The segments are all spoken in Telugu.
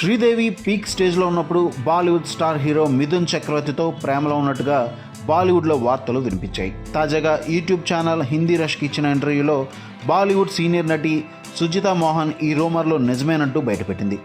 శ్రీదేవి పీక్ స్టేజ్లో ఉన్నప్పుడు బాలీవుడ్ స్టార్ హీరో మిథున్ చక్రవర్తితో ప్రేమలో ఉన్నట్టుగా బాలీవుడ్లో వార్తలు వినిపించాయి. తాజాగా యూట్యూబ్ ఛానల్ హిందీ రష్కి ఇచ్చిన ఇంటర్వ్యూలో బాలీవుడ్ సీనియర్ నటి సుజిత మోహన్ ఈ రూమర్లో నిజమేనంటూ బయటపెట్టింది.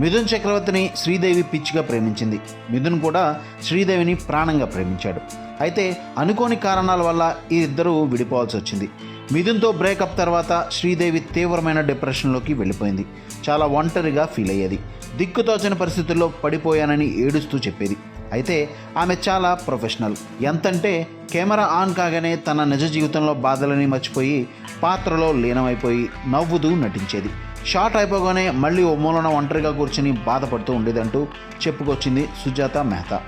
మిథున్ చక్రవర్తిని శ్రీదేవి పిచ్చిగా ప్రేమించింది. మిథున్ కూడా శ్రీదేవిని ప్రాణంగా ప్రేమించాడు. అయితే అనుకోని కారణాల వల్ల ఈ ఇద్దరూ విడిపోవాల్సి వచ్చింది. మిథున్తో బ్రేకప్ తర్వాత శ్రీదేవి తీవ్రమైన డిప్రెషన్లోకి వెళ్ళిపోయింది. చాలా ఒంటరిగా ఫీల్ అయ్యేది. దిక్కుతోచని పరిస్థితుల్లో పడిపోయానని ఏడుస్తూ చెప్పేది. అయితే ఆమె చాలా ప్రొఫెషనల్. ఎంతంటే కెమెరా ఆన్ కాగానే తన నిజ జీవితంలో బాధలని మర్చిపోయి పాత్రలో లీనమైపోయి నవ్వుతూ నటించేది. షార్ట్ అయిపోగానే మళ్ళీ ఓ మూలన ఒంటరిగా కూర్చుని బాధపడుతూ ఉండేదంటూ చెప్పుకొచ్చింది సుజాత మెహతా.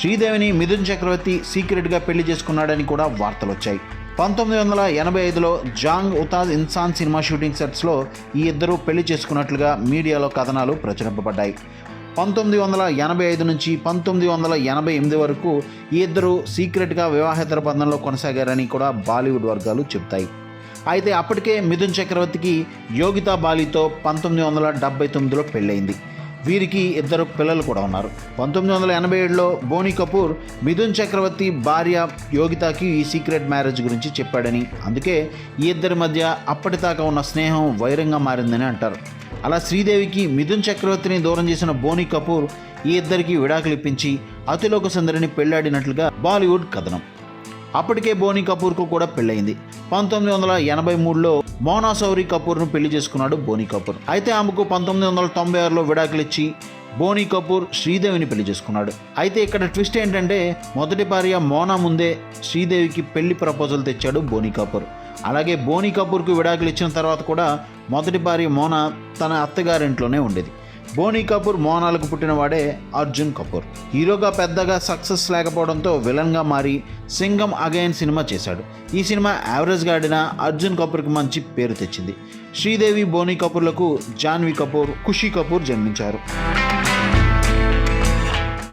శ్రీదేవిని మిథున్ చక్రవర్తి సీక్రెట్గా పెళ్ళి చేసుకున్నాడని కూడా వార్తలు వచ్చాయి పంతొమ్మిది వందల ఎనభై ఐదులో జాంగ్ ఉతాజ్ ఇన్సాన్ సినిమా షూటింగ్ సెట్స్లో ఈ ఇద్దరు పెళ్ళి చేసుకున్నట్లుగా మీడియాలో కథనాలు ప్రచురింపబడ్డాయి. పంతొమ్మిది వందల ఎనభై ఐదు నుంచి పంతొమ్మిది వందల ఎనభై ఎనిమిది వరకు ఈ ఇద్దరు సీక్రెట్గా వివాహేతర బంధంలో కొనసాగారని కూడా బాలీవుడ్ వర్గాలు చెబుతాయి. అయితే అప్పటికే మిథున్ చక్రవర్తికి యోగితా బాలితో పంతొమ్మిది వందల డెబ్బై తొమ్మిదిలో పెళ్ళయింది. వీరికి ఇద్దరు పిల్లలు కూడా ఉన్నారు. పంతొమ్మిది వందల ఎనభై ఏడులో బోని కపూర్ మిథున్ చక్రవర్తి భార్య యోగితాకి ఈ సీక్రెట్ మ్యారేజ్ గురించి చెప్పాడని. అందుకే ఈ ఇద్దరి మధ్య అప్పటిదాకా ఉన్న స్నేహం వైరంగా మారిందని అంటారు. అలా శ్రీదేవికి మిథున్ చక్రవర్తిని దూరం చేసిన బోని కపూర్ ఈ ఇద్దరికి విడాకులు ఇప్పించి అతిలోక సుందరిని పెళ్ళాడినట్లుగా బాలీవుడ్ కథనం. అప్పటికే బోని కపూర్కు కూడా పెళ్ళయింది పంతొమ్మిది వందల ఎనభై మూడులో మోనాసౌరి కపూర్ను పెళ్ళి చేసుకున్నాడు బోనీ కపూర్. అయితే ఆమెకు పంతొమ్మిది వందల తొంభై ఆరులో విడాకులు ఇచ్చి బోనీ కపూర్ శ్రీదేవిని పెళ్ళి చేసుకున్నాడు. అయితే ఇక్కడ ట్విస్ట్ ఏంటంటే మొదటి భార్య మోనా ముందే శ్రీదేవికి పెళ్ళి ప్రపోజల్ తెచ్చాడు బోనీ కపూర్. అలాగే బోనీ కపూర్కు విడాకులు ఇచ్చిన తర్వాత కూడా మొదటి భార్య మోనా తన అత్తగారింట్లోనే ఉండేది. బోనీ కపూర్ మోనాలకు పుట్టినవాడే అర్జున్ కపూర్. హీరోగా పెద్దగా సక్సెస్ లేకపోవడంతో విలన్గా మారి సింగం అగైన్ సినిమా చేశాడు. ఈ సినిమా యావరేజ్గా ఆడిన అర్జున్ కపూర్కి మంచి పేరు తెచ్చింది. శ్రీదేవి బోనీ కపూర్లకు జాన్వీ కపూర్ ఖుషీ కపూర్ జన్మించారు.